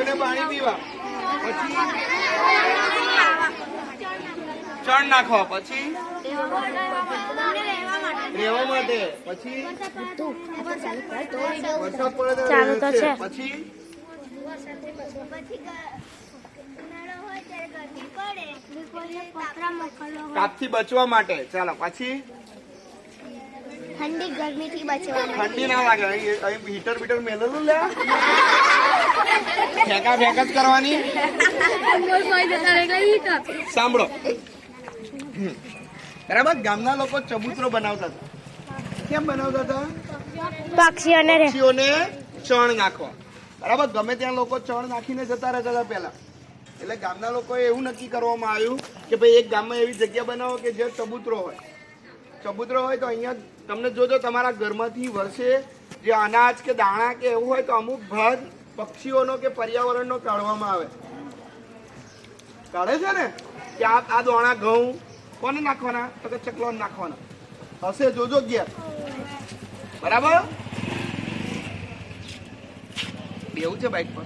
પછી? ચણ નાખો પછી? રહેવા માટે. પછી? વરસાદ પડે તો ચાલુ તો છે. પછી? તાપથી બચવા માટે. ચાલો પછી? ઠંડી ગરમીથી બચવા ઠંડી ના લાગે. અહીં અહીં હીટર બીટર મેલેલું લે ફેંકા ફેંક જ કરવાની. સાંભળો. બરાબર? ગામના લોકો ચબૂતરો બનાવતા હતા. કેમ બનાવતા હતા? પક્ષીઓને પક્ષીઓને ચણ નાખવા. બરાબર? ગમે ત્યાં લોકો ચણ નાખીને જતા રહેતા હતા પહેલા. એટલે ગામના લોકોએ એવું નક્કી કરવામાં આવ્યું કે ભાઈ એક ગામમાં એવી જગ્યા બનાવો કે જે ચબૂતરો હોય. ચબૂતરો હોય તો અહીંયા તમને જોજો તમારા ઘરમાંથી વર્ષે જે અનાજ કે દાણા કે એવું હોય તો અમુક ભાગ પક્ષીઓનો કે પર્યાવરણનો કાઢવામાં આવે. કાઢે છે ને? કે આ આ દોણા ઘઉં કોને નાખવાના? તો કે ચકલોને નાખવાના. હશે, જોજો ગયા બરાબર? બેવું છે બાઈક પર?